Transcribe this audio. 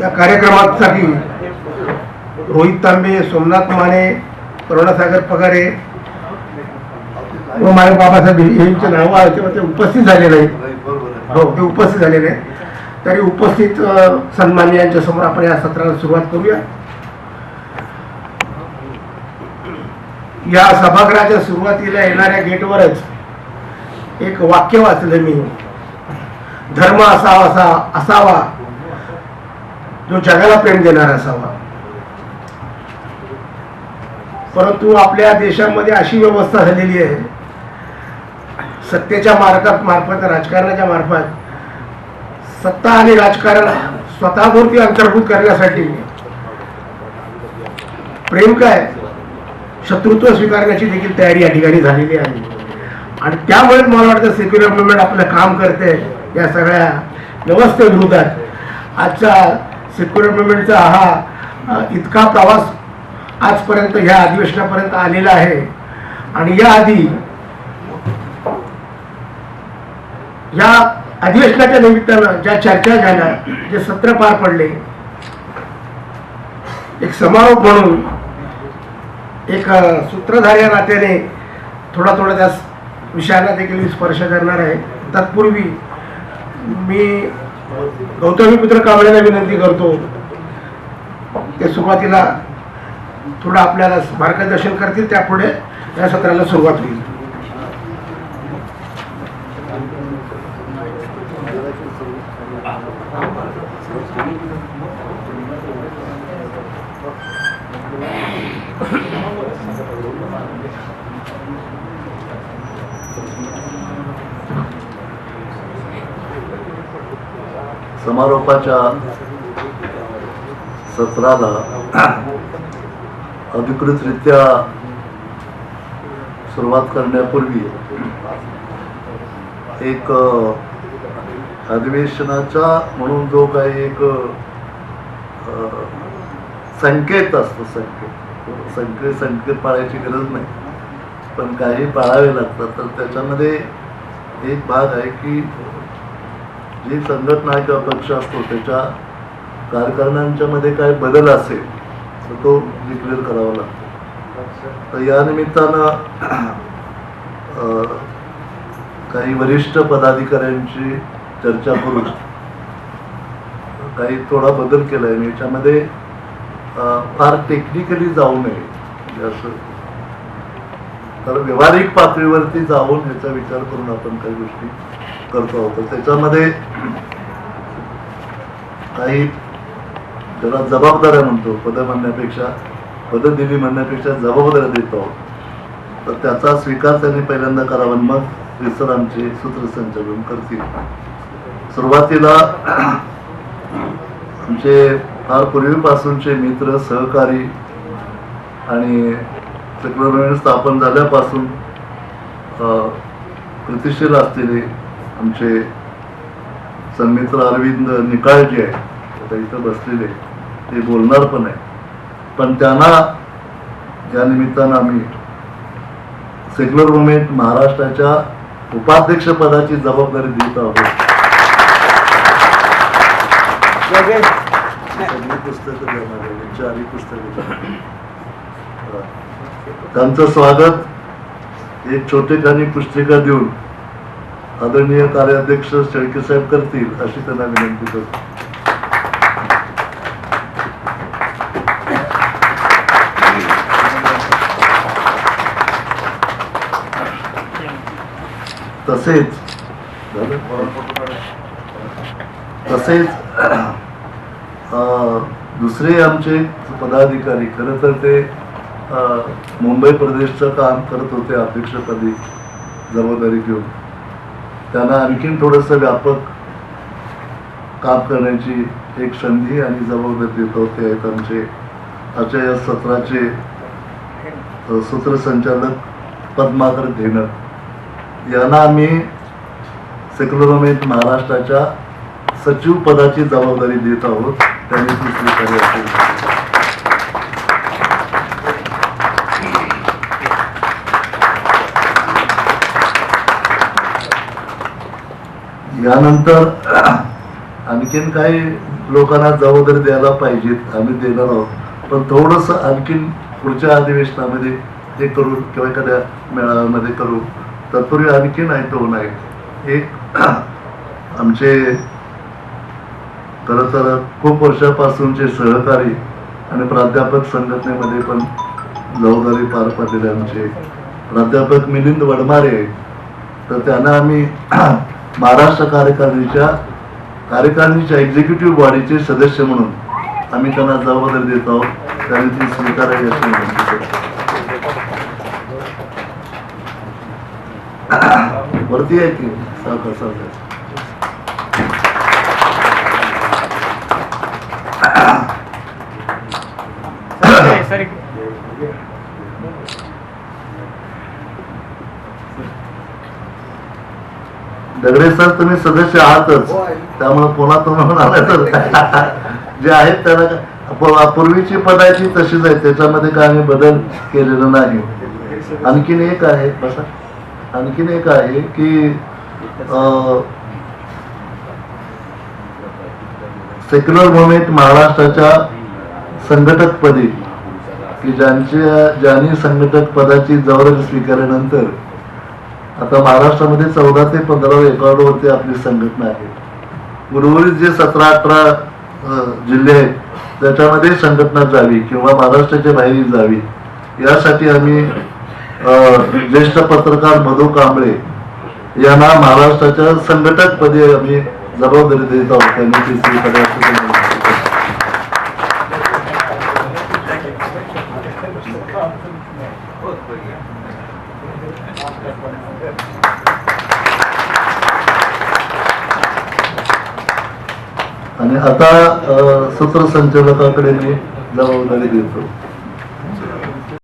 या कार्यक्रमासाठी रोहित तांबे सोमनाथ माने करुणासागर पगारे व माझे बाबासाहेब यांचे नाव ते उपस्थित झाले नाही हो ते उपस्थित झालेले नाही तरी उपस्थित सन्मान्य यांच्यासमोर आपण या सत्राला सुरुवात करूया. या सभागृहाच्या सुरुवातीला येणाऱ्या गेटवरच एक वाक्य वाचलं मी. धर्म असावा असा असावा. जो जगाला प्रेम देणारा असावा. परंतु आपल्या देशामध्ये अशी व्यवस्था झालेली आहे. सत्तेच्या मार्फत मार्फत राजकारणाच्या मार्फत सत्ता आणि राजकारण स्वतःभोवती अंतर्भूत करण्यासाठी प्रेम काय? शत्रुत्व स्वीकारण्याची देखील तयारी या ठिकाणी झालेली आहे. आणि त्यामुळेच मला वाटतं सेक्युलर मुवमेंट आपलं काम करते या सगळ्या व्यवस्थेविरोधात आजचा सेक्युलर मुवमेंटचा हा इतका प्रवास आजपर्यंत ह्या अधिवेशनापर्यंत आलेला आहे. आणि या आधी या अधिवेशनाच्या निमित्तानं ज्या चर्चा झाल्या जे सत्र पार पडले एक समारोप म्हणून एक सूत्रधार या नात्याने थोडा थोडा त्या विषयाला देखील मी स्पर्श करणार आहे. तत्पूर्वी मी गौतमी पुत्र कांबळेला विनंती करतो. ते सुरुवातीला थोडं आपल्याला मार्गदर्शन करतील त्यापुढे या सत्राला सुरुवात होईल. समारोपाच्या सत्राला अधिकृतरित्या सुरुवात करण्यापूर्वी एक अधिवेशनाचा म्हणून जो काही एक संकेत असतो संकेत. संकेत संकेत पाळायची गरज नाही. पण काही पाळावे लागतात. तर त्याच्यामध्ये एक भाग आहे की जी संघटना किंवा पक्ष असतो त्याच्या कारखान्यांच्यामध्ये मध्ये काय बदल असेल तर तो डिक्लेअर करावा लागतो. तर या निमित्तानं काही वरिष्ठ पदाधिकाऱ्यांची चर्चा करून काही थोडा बदल केला आहे याच्यामध्ये फार टेक्निकली जाऊ नये असं तर व्यावहारिक पातळीवरती जाऊन याचा विचार करून आपण काही गोष्टी करतो आहोत. तर त्याच्यामध्ये काही ज्याला जबाबदाऱ्या म्हणतो पद म्हणण्यापेक्षा पद दिली म्हणण्यापेक्षा जबाबदाऱ्या देतो आहोत. तर त्याचा स्वीकार त्यांनी पहिल्यांदा करावा मग रिसर आमचे सूत्रसंचालन करतील. सुरुवातीला आमचे फार पूर्वीपासूनचे मित्र सहकारी आणि सेक्युलर स्थापन झाल्यापासून कृतिशील असलेले आमचे सन्मित्र अरविंद निकाळजी आहे आता इथं बसलेले ते बोलणार पण आहे पण त्यांना या निमित्तानं आम्ही सेक्युलर मुवमेंट महाराष्ट्राच्या उपाध्यक्ष पदाची जबाबदारी देत आहोत. सगळी पुस्तकं देणार आहे पुस्तकं त्यांचं स्वागत एक छोटेखानी पुस्तिका देऊन आदरणीय कार्याध्यक्ष शेळके साहेब करतील अशी त्यांना विनंती करतो. तसेच तसेच दुसरे आमचे पदाधिकारी खरं तर ते मुंबई प्रदेशचं काम करत होते अध्यक्षपदी जबाबदारी घेऊन. त्यांना आणखीन थोडंसं व्यापक काम करण्याची एक संधी आणि जबाबदारी देत होते आहेत आमचे आजच्या या सत्राचे सूत्रसंचालक पद्माकर घेणं यांना आम्ही सेक्युलरमेंट महाराष्ट्राच्या सचिव पदाची जबाबदारी देत आहोत. त्यांनी ती स्वीकारली असेल. यानंतर आणखीन काही लोकांना जबाबदारी द्यायला पाहिजेत आम्ही देणार आहोत. पण थोडस आणखीन पुढच्या अधिवेशनामध्ये हे करू किंवा एखाद्या मेळाव्यामध्ये करू. तत्पूर्वी आणखीन आहे तो नाही. एक आमचे खरं तर खूप वर्षापासूनचे सहकारी आणि प्राध्यापक संघटनेमध्ये पण जबाबदारी पार पाडलेले आमचे. प्राध्यापक मिलिंद वडमारे तर त्यांना आम्ही महाराष्ट्र कार्यकारिणीच्या कार्यकारिणीच्या एक्झिक्युटिव्ह बॉडीचे सदस्य म्हणून आम्ही त्यांना जबाबदारी देत आहोत. त्यांनी ती स्वीकारावी अशी विनंती करतो वरती आहे की सावकार सावकार. दगडे सर तुम्ही सदस्य आहातच. त्यामुळे पुन्हा तुम्ही म्हणाला तर जे आहेत त्याला पूर्वीची पदाची तशीच आहे त्याच्यामध्ये काय आम्ही बदल केलेला नाही. आणखीन एक आहे आणखीन एक आहे की सेक्युलर मुवमेंट महाराष्ट्राच्या संघटक पदी की ज्यांच्या ज्यांनी संघटक पदाची जबाबदारी स्वीकारल्यानंतर आता महाराष्ट्रामध्ये चौदा ते पंधरा रेकॉर्डवरती आपली संघटना आहे. उर्वरित जे सतरा अठरा जिल्हे आहेत त्याच्यामध्ये संघटना जावी किंवा महाराष्ट्राच्या बाहेर जावी यासाठी आम्ही अं, ज्येष्ठ पत्रकार मधु कांबळे यांना महाराष्ट्राच्या संघटकपदी आम्ही जबाबदारी देत आहोत त्यांनी ती स्वीकारावी असं ते म्हणत होते. आणि आता सूत्रसंचालकाकडे मी जबाबदारी देतो.